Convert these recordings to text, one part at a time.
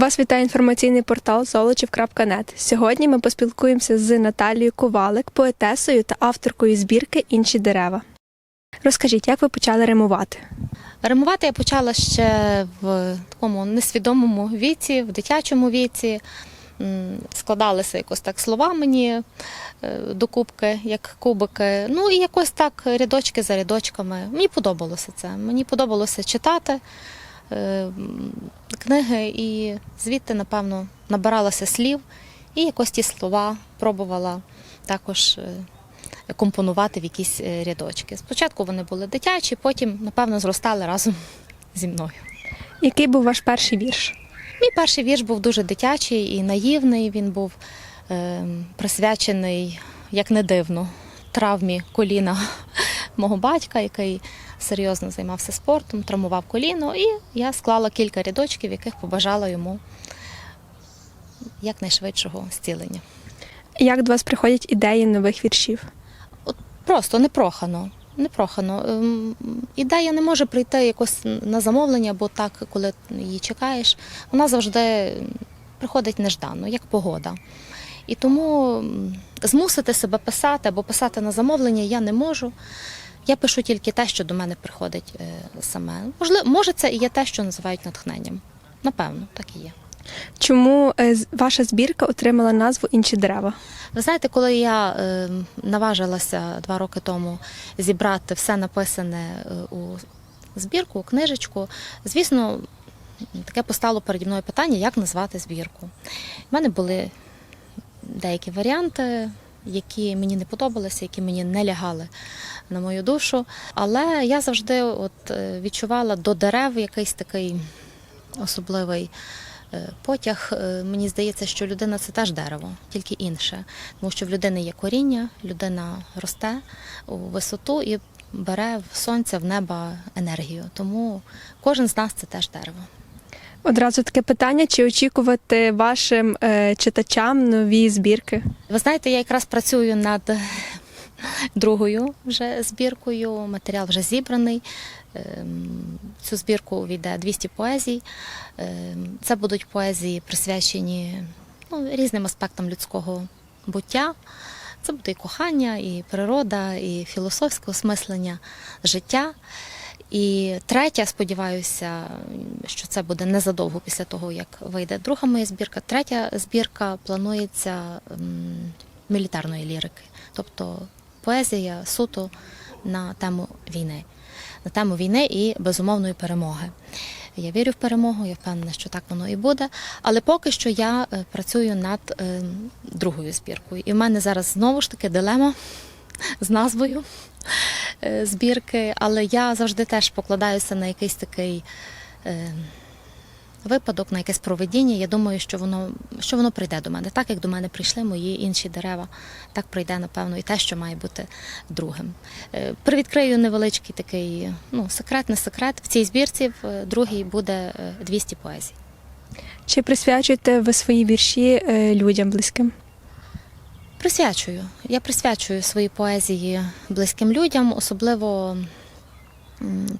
Вас вітає інформаційний портал золочів.нет. Сьогодні ми поспілкуємося з Наталією Ковалик, поетесою та авторкою збірки Інші дерева. Розкажіть, як ви почали римувати? Римувати я почала ще в такому несвідомому віці, в дитячому віці. Складалися якось так слова мені е, докупки, як кубики. Ну і якось так рядочки за рядочками. Мені подобалося це. Мені подобалося читати книги, і звідти, напевно, набиралася слів, і якось ті слова пробувала також е, компонувати в якісь е, рядочки. Спочатку вони були дитячі, потім, напевно, зростали разом зі мною. Який був ваш перший вірш? Мій перший вірш був дуже дитячий і наївний. Він був е, присвячений, як не дивно, травмі коліна мого батька, який серйозно займався спортом, травмував коліно, і я склала кілька рядочків, яких побажала йому якнайшвидшого зцілення. Як до вас приходять ідеї нових віршів? Просто непрохано. Непрохано. Ем, Ідея не може прийти якось на замовлення, бо так, коли її чекаєш, вона завжди приходить неждано, як погода. І тому змусити себе писати або писати на замовлення я не можу. Я пишу тільки те, що до мене приходить е, саме. Можливо, може, це і є те, що називають натхненням. Напевно, так і є. Чому е, ваша збірка отримала назву Інші дерева? Ви знаєте, коли я е, наважилася два роки тому зібрати все написане у збірку, у книжечку, звісно, таке постало переді мною питання, як назвати збірку. У мене були деякі варіанти, які мені не подобалися, які мені не лягали на мою душу. Але я завжди от, е, відчувала до дерев якийсь такий особливий е, потяг. Е, Мені здається, що людина це теж дерево, тільки інше. Тому що в людини є коріння, людина росте у висоту і бере в сонця, в неба енергію. Тому кожен з нас це теж дерево. Одразу таке питання: чи очікувати вашим е, читачам нові збірки? Ви знаєте, я якраз працюю над другою вже збіркою. Матеріал вже зібраний. Ем, Цю збірку увійде 200 поезій. Ем, Це будуть поезії присвячені ну, різним аспектам людського буття. Це буде і кохання, і природа, і філософське осмислення життя. І третя, сподіваюся, що це буде незадовго після того, як вийде друга моя збірка. Третя збірка планується мілітарної лірики, тобто поезія суто на тему війни, на тему війни і безумовної перемоги. Я вірю в перемогу, я впевнена, що так воно і буде. Але поки що я е, працюю над е, другою збіркою. І в мене зараз знову ж таки дилема з назвою збірки, але я завжди теж покладаюся на якийсь такий е, випадок, на якесь проведіння. Я думаю, що воно, що воно прийде до мене. Так як до мене прийшли мої інші дерева, так прийде, напевно, і те, що має бути другим. Е, Привідкрию невеличкий такий ну, секрет, не секрет. В цій збірці в е, другій буде е, 200 поезій. Чи присвячуєте ви свої вірші е, людям близьким? Присвячую. Я присвячую свої поезії близьким людям, особливо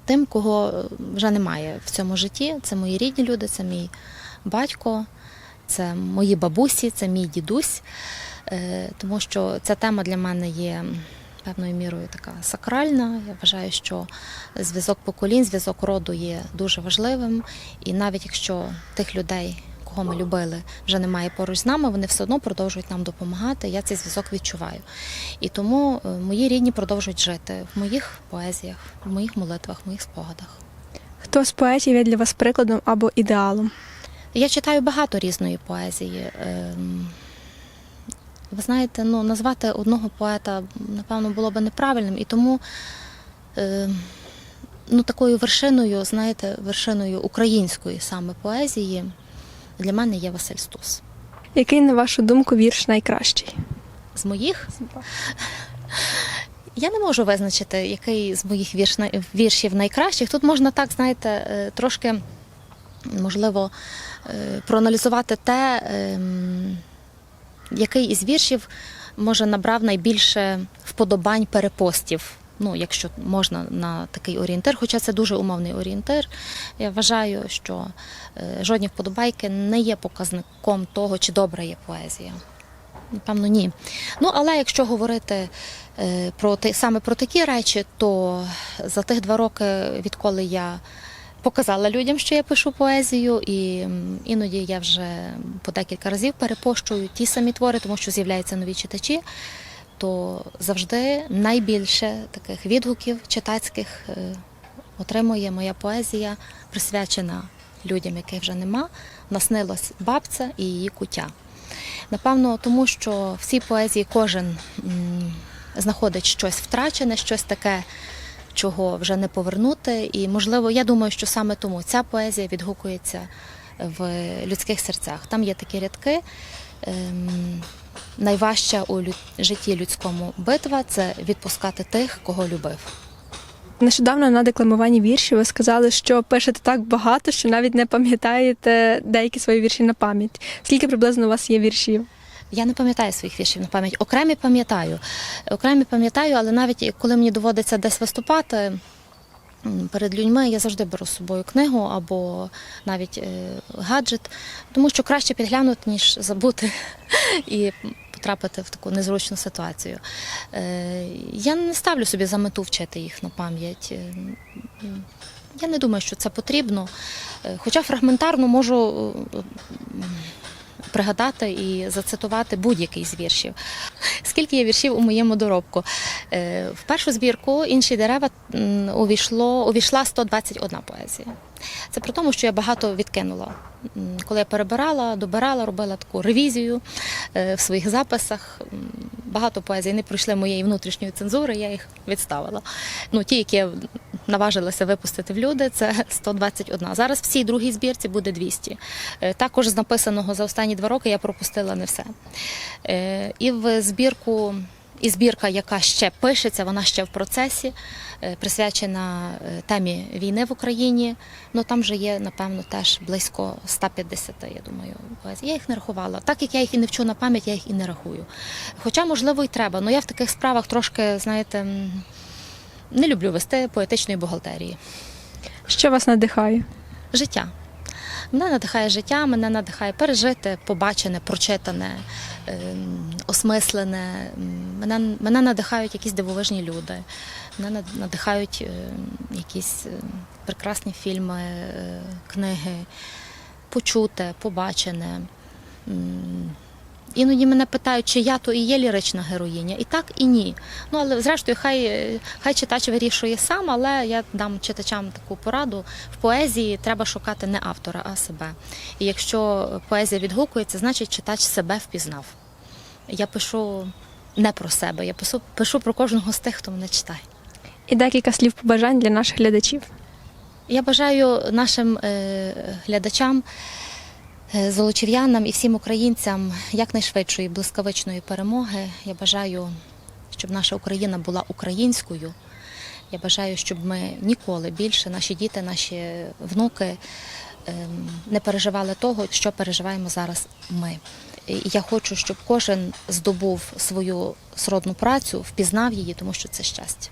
тим, кого вже немає в цьому житті. Це мої рідні люди, це мій батько, це мої бабусі, це мій дідусь. Е, Тому що ця тема для мене є певною мірою така сакральна. Я вважаю, що зв'язок поколінь, зв'язок роду є дуже важливим. І навіть якщо тих людей, кого ми любили, вже немає поруч з нами, вони все одно продовжують нам допомагати. Я цей зв'язок відчуваю. І тому е, мої рідні продовжують жити в моїх поезіях, в моїх молитвах, в моїх спогадах. Хто з поетів є для вас прикладом або ідеалом? Я читаю багато різної поезії. Ем, Ви знаєте, ну, назвати одного поета, напевно, було би неправильним. І тому ем, ну, такою вершиною, знаєте, вершиною української саме поезії для мене є Василь Стус. Який, на вашу думку, вірш найкращий? З моїх я не можу визначити, який з моїх вірш, віршів найкращих. Тут можна так, знаєте, е, трошки, можливо, е, проаналізувати те, ем, який із віршів може набрав найбільше вподобань перепостів Ну, якщо можна на такий орієнтир, хоча це дуже умовний орієнтир, я вважаю, що е, жодні вподобайки не є показником того, чи добра є поезія. Напевно, ні. Ну, але якщо говорити е, про те, саме про такі речі, то за тих два роки, відколи я показала людям, що я пишу поезію, і іноді я вже по декілька разів перепощую ті самі твори, тому що з'являються нові читачі, то завжди найбільше таких відгуків читацьких е, отримує моя поезія, присвячена людям, яких вже нема. Наснилась бабця і її куття. Напевно, тому що в цій поезії кожен знаходить щось втрачене, щось таке, чого вже не повернути. І, можливо, я думаю, що саме тому ця поезія відгукується в людських серцях. Там є такі рядки. Найважча у житті людському битва це відпускати тих, кого любив. Нещодавно на декламуванні віршів ви сказали, що пишете так багато, що навіть не пам'ятаєте деякі свої вірші на пам'ять. Скільки приблизно у вас є віршів? Я не пам'ятаю своїх віршів на пам'ять. Окремі пам'ятаю. Окремі пам'ятаю, але навіть коли мені доводиться десь виступати перед людьми, я завжди беру з собою книгу або навіть е, гаджет, тому що краще підглянути, ніж забути і потрапити в таку незручну ситуацію. Е, Я не ставлю собі за мету вчити їх на пам'ять. Е, Я не думаю, що це потрібно. Хоча фрагментарно можу пригадати і зацитувати будь-який з віршів. Скільки є віршів у моєму доробку? Е, В першу збірку інші дерева увійшло, увійшла 121 поезія. Це при тому, що я багато відкинула. Коли я перебирала, добирала, робила таку ревізію е, в своїх записах. Багато поезій не пройшли моєї внутрішньої цензури, я їх відставила. Ну, ті, які я наважилася випустити в люди, це 121. Зараз в цій другій збірці буде 200. Е, Також з написаного за останні два роки я пропустила не все. Е, І в збірку, і збірка, яка ще пишеться, вона ще в процесі, е, присвячена темі війни в Україні. Ну там вже є, напевно, теж близько 150, я думаю. Я їх не рахувала. Так як я їх і не вчу на пам'ять, я їх і не рахую. Хоча, можливо, і треба. але я в таких справах трошки, знаєте, не люблю вести поетичної бухгалтерії. Що вас надихає? Життя. Мене надихає життя, мене надихає пережити, побачене, прочитане, ем, осмислене. Мене, мене надихають якісь дивовижні люди, мене надихають ем, якісь ем, прекрасні фільми, е, книги, почуте, побачене. Іноді мене питають, чи я то і є лірична героїня. І так, і ні. Ну але зрештою, хай, хай читач вирішує сам, але я дам читачам таку пораду. В поезії треба шукати не автора, а себе. І якщо поезія відгукується, значить читач себе впізнав. Я пишу не про себе, я пишу, пишу про кожного з тих, хто мене читає. І декілька слів побажань для наших глядачів. Я бажаю нашим е, глядачам, золочів'янам і всім українцям якнайшвидшої блискавичної перемоги. Я бажаю, щоб наша Україна була українською. Я бажаю, щоб ми ніколи більше, наші діти, наші внуки ем, не переживали того, що переживаємо зараз ми. І я хочу, щоб кожен здобув свою сродну працю, впізнав її, тому що це щастя.